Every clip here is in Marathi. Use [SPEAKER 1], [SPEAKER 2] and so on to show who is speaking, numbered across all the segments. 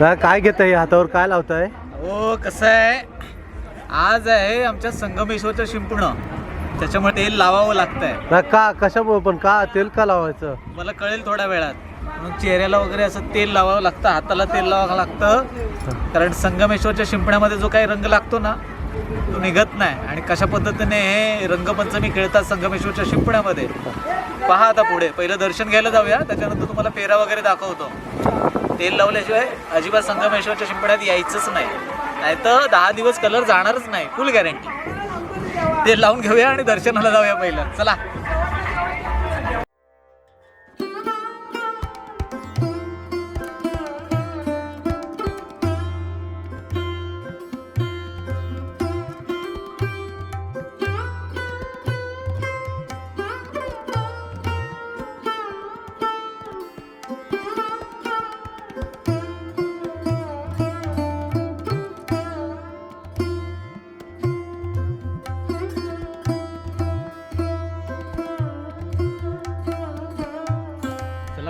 [SPEAKER 1] दादा काय घेत आहे हातावर काय लावताय?
[SPEAKER 2] हो कसं आहे? आज आहे आमच्या संगमेश्वरचं शिंपणं. त्याच्यामुळे तेल लावावं लागतंय.
[SPEAKER 1] दादा का कशामुळे पण? का तेल का लावायचं?
[SPEAKER 2] मला कळेल थोड्या वेळात. म्हणून चेहऱ्याला वगैरे असं तेल लावावं लागतं हाताला तेल लावावं लागतं. कारण संगमेश्वरच्या शिंपण्यामध्ये जो काही रंग लागतो ना तो निघत नाही. आणि कशा पद्धतीने हे रंगपंचमी खेळतात संगमेश्वरच्या शिंपण्यामध्ये? पहा आता पुढे. पहिलं दर्शन घ्यायला जाऊया. त्याच्यानंतर तुम्हाला फेरा वगैरे दाखवतो. तेल लावल्याशिवाय अजिबात संगमेश्वरच्या शिंपण्यात यायचंच नाही. नाहीतर दहा दिवस कलर जाणारच नाही. फुल गॅरंटी तेल लावून घेऊया आणि दर्शनाला जाऊया पहिलं. चला.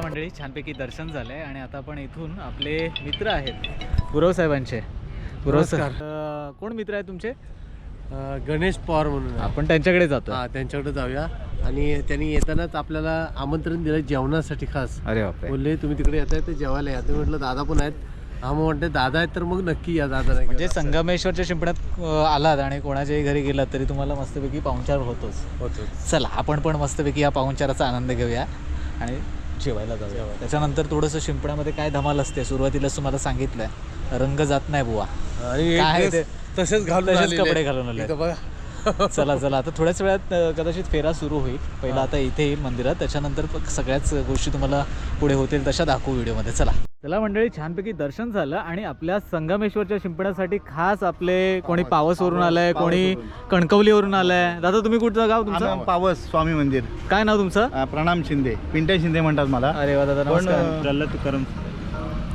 [SPEAKER 2] मंडळी छानपैकी दर्शन झालंय आणि आता आपण इथून आपले मित्र आहेत. गुरव साहेबांचे. गुरव अं, कोण मित्र आहेत तुमचे?
[SPEAKER 1] गणेश पवार म्हणून आहे.
[SPEAKER 2] आपण त्यांच्याकडे जातो
[SPEAKER 1] हा त्यांच्याकडे जाऊया. आणि त्यांनी येतानाच आपल्याला आमंत्रण दिलं जेवणासाठी खास.
[SPEAKER 2] अरे बापरे.
[SPEAKER 1] बोलले तुम्ही तिकडे येताय ते जेवायला या. तुम्ही म्हटलं दादा पण आहेत. हा मग म्हणते दादा आहेत तर मग नक्की या दादा नाही
[SPEAKER 2] म्हणजे संगमेश्वरच्या शिंपण्यात आलात आणि कोणाच्याही घरी गेलात तरी तुम्हाला मस्तपैकी पाहुणचार होतोच.
[SPEAKER 1] होतो
[SPEAKER 2] चला आपण पण मस्तपैकी या पाहुणचाराचा आनंद घेऊया. आणि जेवायला जाऊया. त्याच्यानंतर थोडंसं शिंपण्यामध्ये काय धमाल असते? सुरुवातीलाच तुम्हाला सांगितलंय. रंग जात नाही बुवा.
[SPEAKER 1] आणि
[SPEAKER 2] काय
[SPEAKER 1] एक
[SPEAKER 2] ते?
[SPEAKER 1] dress तसेच घालून
[SPEAKER 2] तसेच
[SPEAKER 1] आलेले.
[SPEAKER 2] कपडे. घालून आले.
[SPEAKER 1] इथं बघा.
[SPEAKER 2] चला चला. आता थोड्याच वेळात अ, कदाचित फेरा सुरू होईल. पहिला आता इथे येईल मंदिरात. त्याच्यानंतर प- सगळ्याच गोष्टी तुम्हाला पुढे होतील. तशा दाखवू व्हिडिओमध्ये. चला. चला मंडळी छानपैकी दर्शन झालं आणि आपल्या संगमेश्वरच्या शिंपण्यासाठी खास आपले कोणी पावसवरून आलंय कोणी कणकवलीवरून आलंय. दादा तुम्ही कुठचं गाव तुमचं?
[SPEAKER 3] पावस स्वामी मंदिर.
[SPEAKER 2] काय नाव तुमचं?
[SPEAKER 3] प्रणाम शिंदे. पिंट्या शिंदे म्हणतात मला.
[SPEAKER 2] अरे वा दादा
[SPEAKER 3] पण
[SPEAKER 2] नमस्कार.
[SPEAKER 3] तुकाराम.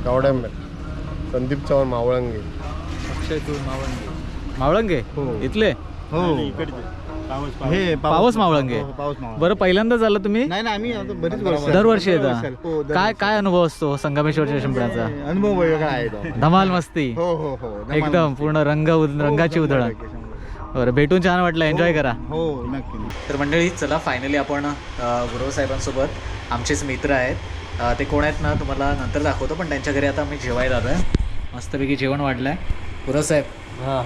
[SPEAKER 1] गावड्यामध्ये संदीप चव्हाण मावळंगे.
[SPEAKER 2] मावळंगे. इथले?
[SPEAKER 3] हो. हे
[SPEAKER 2] पावस मावळंगे.
[SPEAKER 3] हो, पावस मावळंगे.
[SPEAKER 2] बरं पहिल्यांदा झालं तुम्ही?
[SPEAKER 3] नाही ना आम्ही आता बरीच वर्ष
[SPEAKER 2] दरवर्षी
[SPEAKER 3] हो,
[SPEAKER 2] येता
[SPEAKER 3] दरवर्षी.
[SPEAKER 2] काय काय अनुभव असतो संगमेश्वरच्या शिंपण्याचा
[SPEAKER 3] अनुभव वेगळा आहे तो.
[SPEAKER 2] धमाल मस्ती.
[SPEAKER 3] हो हो हो. धमाल
[SPEAKER 2] एकदम. पूर्ण रंग उद-
[SPEAKER 3] हो,
[SPEAKER 2] रंगाची
[SPEAKER 3] शंभर
[SPEAKER 2] उधळण.
[SPEAKER 3] टक्के, शंभर. टक्के.
[SPEAKER 2] बरं भेटून छान वाटलं. एन्जॉय करा.
[SPEAKER 3] हो नक्की.
[SPEAKER 2] तर मंडळी चला फायनली आपण अ, गुरव साहेबांसोबत आमचेच मित्र आहेत. अ, ते कोण आहेत ना तुम्हाला नंतर दाखवतो पण त्यांच्या घरी आता आम्ही जेवायला आलोय. मस्तपैकी जेवण वाढलंय. गुरव साहेब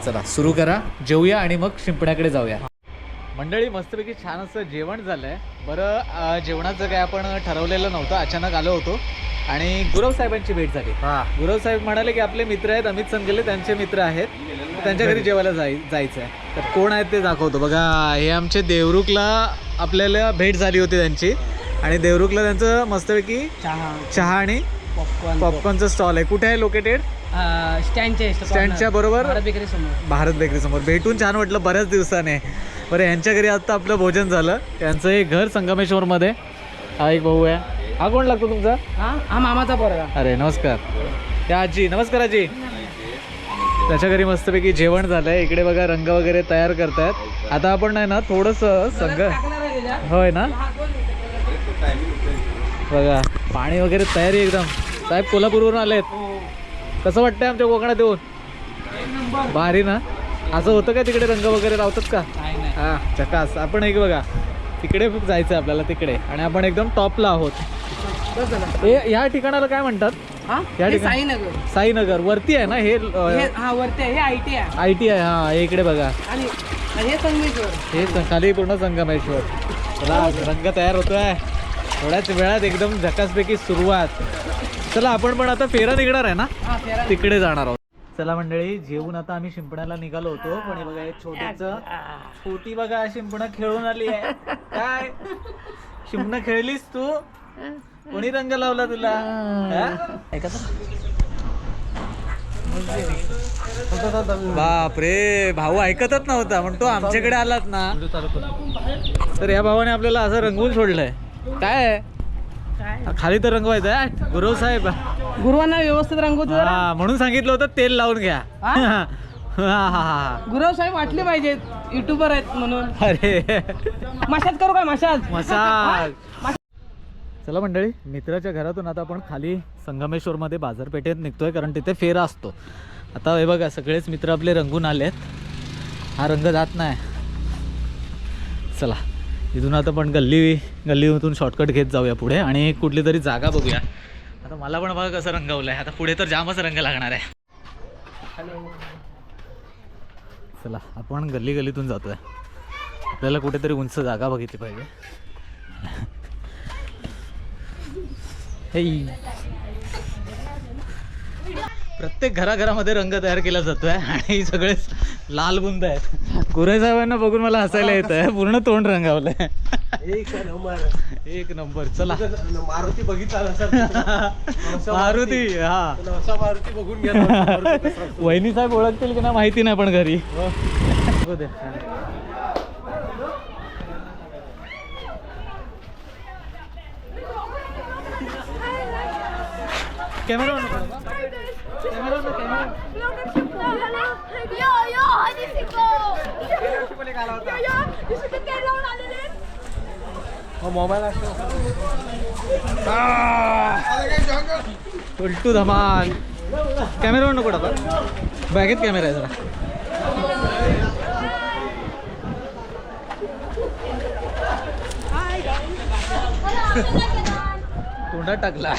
[SPEAKER 2] चला सुरू करा. जेवूया आणि मग शिंपण्याकडे जाऊया. मंडळी मस्तपैकी छान असं जेवण झालंय. बरं अ, जेवणाचं काय आपण ठरवलेलं नव्हतं. अचानक आलो होतो. आणि गुरव साहेबांची भेट झाली.
[SPEAKER 1] हा.
[SPEAKER 2] गुरव साहेब म्हणाले की आपले मित्र आहेत. अमित संगले त्यांचे मित्र आहेत. त्यांच्या घरी जेवायला जाय जायचं आहे तर कोण आहेत ते दाखवतो. बघा हे आमचे देवरुखला आपल्याला भेट झाली होती त्यांची. आणि देवरुखला त्यांचं मस्तपैकी चहा. आणि
[SPEAKER 4] पॉपकॉर्न
[SPEAKER 2] पॉपकॉर्नचं स्टॉल आहे. कुठे आहे लोकेटेड
[SPEAKER 4] स्टँडच्या
[SPEAKER 2] स्टँडच्या बरोबर?
[SPEAKER 4] बेकरी समोर.
[SPEAKER 2] भारत बेकरी समोर. भेटून छान वाटलं बऱ्याच दिवसाने. बरं यांच्या घरी आता आपलं भोजन झालं. त्यांचं हे घर संगमेश्वरमध्ये. हा एक भाऊ आहे. हा कोण लागतो तुमचा?
[SPEAKER 4] हा हा मामाचा पोरगा.
[SPEAKER 2] अरे नमस्कार. त्या आजी नमस्कार आजी. त्याच्या घरी मस्तपैकी जेवण झालंय. इकडे बघा रंग वगैरे तयार करतायत. आता आपण आहे ना थोडस संग होय ना? बघा पाणी वगैरे तयारी एकदम. साहेब कोल्हापूरवरून आलेत. कसं वाटतंय आमच्या कोकणात येऊन? भारी ना? असं होतं का तिकडे रंग वगैरे लावतात का? हा चकास. आपण एक बघा. तिकडे खूप जायचं आपल्याला तिकडे. आणि आपण एकदम टॉपला आहोत. हे ह्या ठिकाणाला काय म्हणतात?
[SPEAKER 4] हा?
[SPEAKER 2] या ठिकाणी-
[SPEAKER 4] साईनगर.
[SPEAKER 2] साईनगर. वरती आहे ना? हे
[SPEAKER 4] हे हा वरती आहे. हे आय टी आहे.
[SPEAKER 2] आय टी आहे. हा हे इकडे बघा.
[SPEAKER 4] आणि हे संगमेश्वर.
[SPEAKER 2] हे खाली पूर्ण संगमेश्वर. चला रंग तयार होतोय. थोड्याच वेळात एकदम झकासपैकी सुरुवात. चला आपण पण आता फेरा निघणार आहे ना? तिकडे जाणार आहोत. चला मंडळी जेवून आता आम्ही शिंपण्याला निघालो होतो. पण हे बघा हे छोटीच छोटी बघा शिंपणं खेळून आली आहे. काय? शिंपणं खेळलीस तू? कोणी रंग लावला तुला? बाप रे भाऊ ऐकतच नव्हता म्हणतो आमच्याकडे आलात ना. तर या भावाने आपल्याला असं रंगवून सोडलंय. काय? आहे? खाली तर रंगवायचं आहे गुरव साहेब.
[SPEAKER 4] गुरुवांना व्यवस्थित रंगवतो जरा.
[SPEAKER 2] हा म्हणून सांगितलं होतं तेल लावून घ्या.
[SPEAKER 4] हा?
[SPEAKER 2] हा, हा, हा.
[SPEAKER 4] गुरव साहेब वाटले पाहिजेत युट्यूबर आहेत म्हणून.
[SPEAKER 2] अरे.
[SPEAKER 4] मशाज करू काय मशाज
[SPEAKER 2] मसाज चला मंडळी मित्राच्या घरातून आता आपण खाली संगमेश्वरमध्ये बाजारपेठेत निघतोय कारण तिथे फेरा असतो. आता हे बघा सगळेच मित्र आपले रंगून आलेत. हा रंग जात नाही. चला. इथून आता पण गल्ली गल्लीमधून शॉर्टकट घेत जाऊया पुढे आणि कुठली तरी जागा बघूया. आता मला पण बघा कसं रंगवलं आहे आता पुढे तर जामच रंग लागणार आहे. चला आपण गल्ली गल्लीतून जातोय. आपल्याला कुठेतरी उंच जागा बघितली पाहिजे. हे प्रत्येक घराघरामध्ये रंग तयार केला जातोय आणि सगळेच लाल बुंद आहेत. कुरे साहेबांना बघून मला हसायला येत. आहे पूर्ण तोंड रंगावलंय.
[SPEAKER 1] एक नंबर.
[SPEAKER 2] एक नंबर. चला.
[SPEAKER 1] मारुती बघितला
[SPEAKER 2] मारुती हा.
[SPEAKER 1] असा मारुती बघून घ्या.
[SPEAKER 2] वहिनी साहेब ओळखतील की ना माहिती नाही पण घरी. बघू दे. कॅमेरा बा. कॅमेरा
[SPEAKER 1] हो मोबाईल असतो
[SPEAKER 2] उलटू धमाल. कॅमेरावर नको टाका. बॅगेत कॅमेरा आहे जरा. तोंडात टाकला.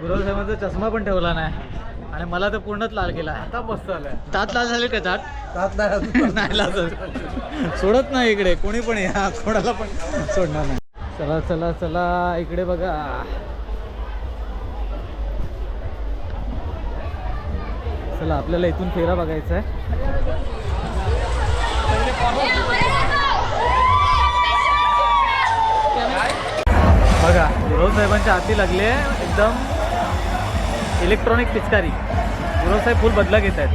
[SPEAKER 2] गुरुसाहेबांचा चष्मा पण ठेवला नाही. आणि मला तर पूर्णच लाल केला
[SPEAKER 1] आता मस्त आलाय.
[SPEAKER 2] दात लाल झाले का दात?
[SPEAKER 1] तात नाही
[SPEAKER 2] लाजत सोडत नाही इकडे कोणी पण या कोणाला पण सोडणार नाही. चला चला चला इकडे बघा. चला आपल्याला इथून फेरा बघायचा आहे. बघा गुरव साहेबांच्या हाती लागले एकदम इलेक्ट्रॉनिक पिचकारी. गुरव साहेब फुल बदला घेत आहेत.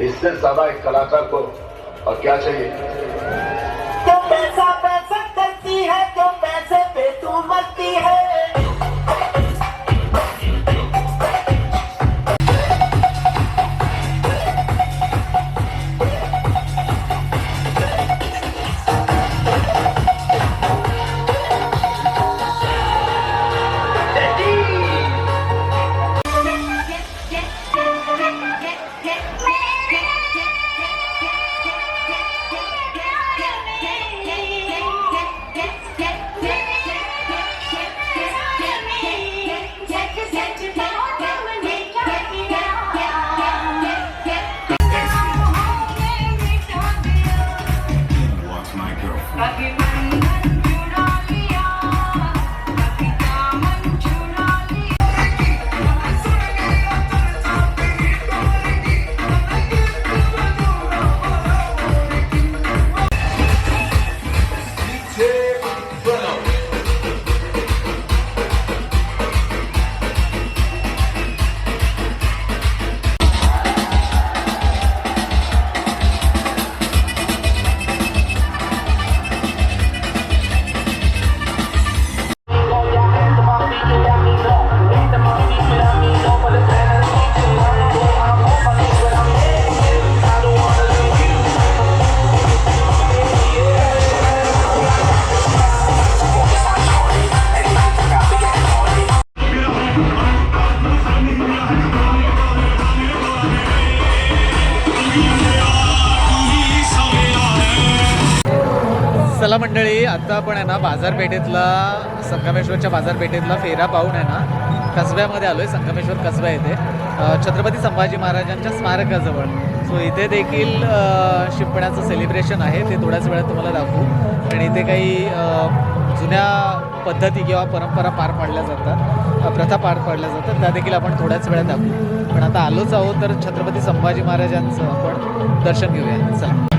[SPEAKER 5] इससे ज्यादा एक कलाकार को और क्या चाहिए?
[SPEAKER 2] आता आपण आहे ना बाजारपेठेतला संगमेश्वरच्या बाजारपेठेतला फेरा पाहून आहे ना कसब्यामध्ये आलो आहे संगमेश्वर कसबा येथे. छत्रपती संभाजी महाराजांच्या स्मारकाजवळ. सो इथे देखील शिंपण्याचं सेलिब्रेशन आहे ते थोड्याच वेळात तुम्हाला दाखवू. आणि इथे काही जुन्या पद्धती किंवा परंपरा पार पाडल्या जातात प्रथा पार पाडल्या जातात त्या देखील आपण थोड्याच वेळात दाखवू. पण आता आलोच आहोत तर छत्रपती संभाजी महाराजांचं आपण दर्शन घेऊया. चला.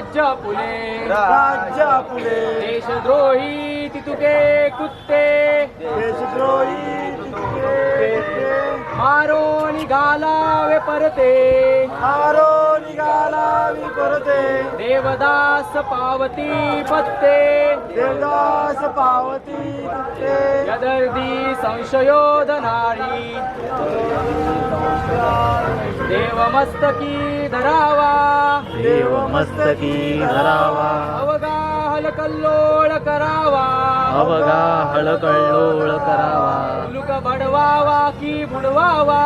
[SPEAKER 4] राज्य पुले। राज्य पुले। देशद्रोही तितुके कुत्ते। देशद्रोही मारो निघालावे परते. मारो निघालावी परते. देवदास पावती पत्ते. देवदास पावती यदर्दी संशयोधनारी. देवमस्तकी धरावा.
[SPEAKER 2] देवमस्तकी धरावा.
[SPEAKER 4] अवगा हलकल्लोळ करावा
[SPEAKER 2] अवगा हळकळलोळ करावा
[SPEAKER 4] मुलुक बडवावा की बुडवावा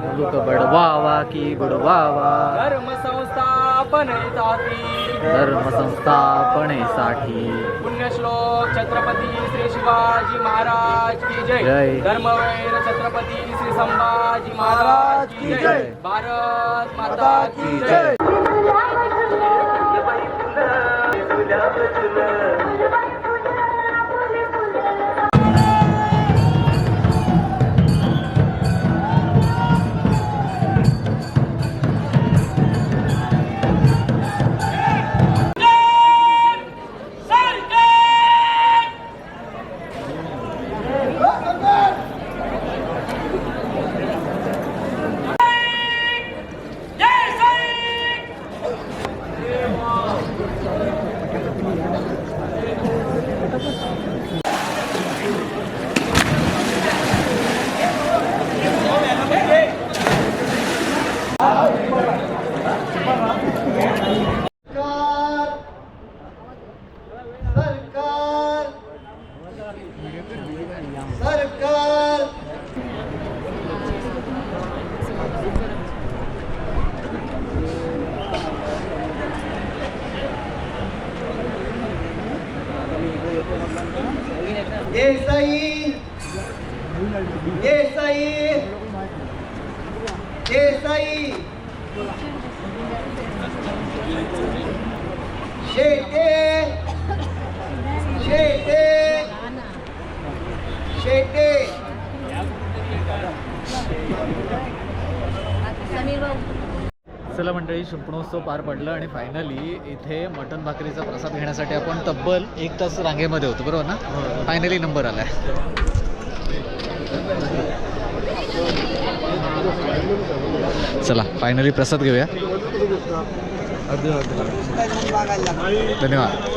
[SPEAKER 2] मुलुक बडवावा की बुडवावा
[SPEAKER 4] धर्म संस्थापन
[SPEAKER 2] धर्म संस्थापनेसाठी
[SPEAKER 4] पुण्यश्लोक छत्रपती श्री शिवाजी महाराज की जय
[SPEAKER 2] जय.
[SPEAKER 4] धर्मवीर छत्रपती श्री संभाजी महाराज की जय भारत माता की जय
[SPEAKER 2] चला मंडळी शिंपणोत्सव पार पडलं आणि फायनली इथे मटन भाकरीचा प्रसाद घेण्यासाठी आपण तब्बल एक तास रांगेमध्ये होतो बरोबर ना? फायनली नंबर आलाय. चला फायनली प्रसाद घेऊया. धन्यवाद.